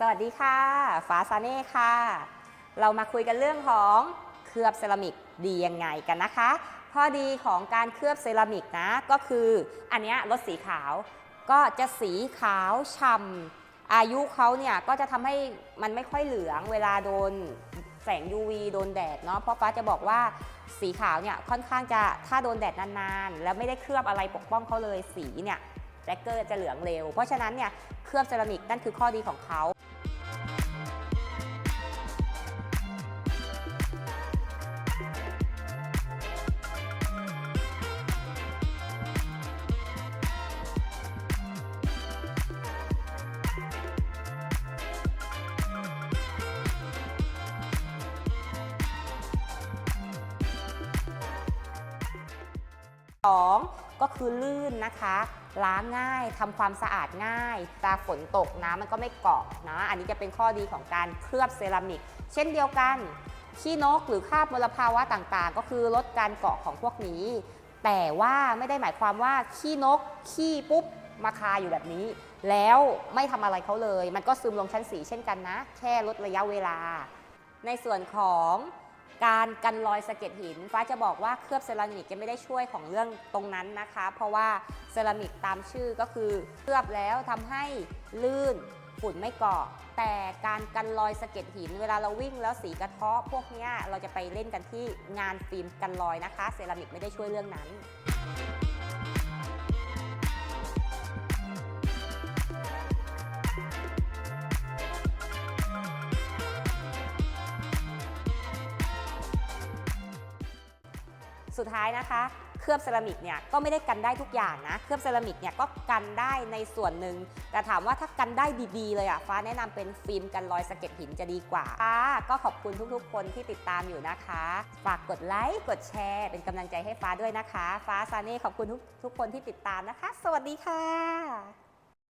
สวัสดีค่ะฟ้าซาเน่ค่ะ เรามาคุยกันเรื่องของเคลือบเซรามิกดียังไงกันนะคะ ข้อดีของการเคลือบเซรามิกนะ ก็คืออันนี้รถสีขาว ก็จะสีขาวฉ่ำอายุเขาเนี่ยก็จะทำให้มันไม่ค่อยเหลืองเวลาโดนแสง UV โดนแดดเนาะ เพราะฟ้าจะบอกว่าสีขาวเนี่ยค่อนข้างจะถ้าโดนแดดนานๆ แล้วไม่ได้เคลือบอะไรปกป้องเขาเลยสีเนี่ย แร็กเกอร์จะเหลืองเร็ว เพราะฉะนั้นเนี่ยเคลือบเซรามิกนั่นคือข้อดีของเขา สองก็คือลื่นนะคะ ล้างง่ายทำความสะอาดง่ายตาฝนตกน้ำมันก็ไม่เกาะนะ อันนี้จะเป็นข้อดีของการเคลือบเซรามิก เช่นเดียวกันขี้นกหรือคราบมลภาวะต่างๆ ก็คือลดการเกาะของพวกนี้ แต่ว่าไม่ได้หมายความว่าขี้นกขี้ปุ๊บมาคาอยู่แบบนี้ แล้วไม่ทำอะไรเขาเลย มันก็ซึมลงชั้นสีเช่นกันนะ แค่ลดระยะเวลา ในส่วนของ การกันรอยสะเก็ดหิน ฟ้าจะบอกว่าเคลือบเซรามิกจะไม่ได้ช่วยของเรื่องตรงนั้นนะคะ เพราะว่าเซรามิกตามชื่อก็คือเคลือบแล้วทำให้ลื่นฝุ่นไม่เกาะ แต่การกันรอยสะเก็ดหิน เวลาเราวิ่งแล้วสีกระเทาะพวกนี้เราจะไปเล่นกันที่งานฟิล์มกันรอยนะคะ เซรามิกไม่ได้ช่วยเรื่องนั้น สุดท้ายนะคะ เคลือบเซรามิกเนี่ยก็ไม่ได้กันได้ทุกอย่างนะ เคลือบเซรามิกเนี่ยก็กันได้ในส่วนหนึ่ง แต่ถามว่าถ้ากันได้ดีๆเลยอะ ฟ้าแนะนำเป็นฟิล์มกันรอยสะเก็ดหินจะดีกว่าฟ้าก็ขอบคุณทุกๆ คนที่ติดตามอยู่นะคะ ฝากกดไลค์ กดแชร์ เป็นกำลังใจให้ฟ้าด้วยนะคะ ฟ้าซาเน่ขอบคุณทุกทุกคนที่ติดตามนะคะ สวัสดีค่ะ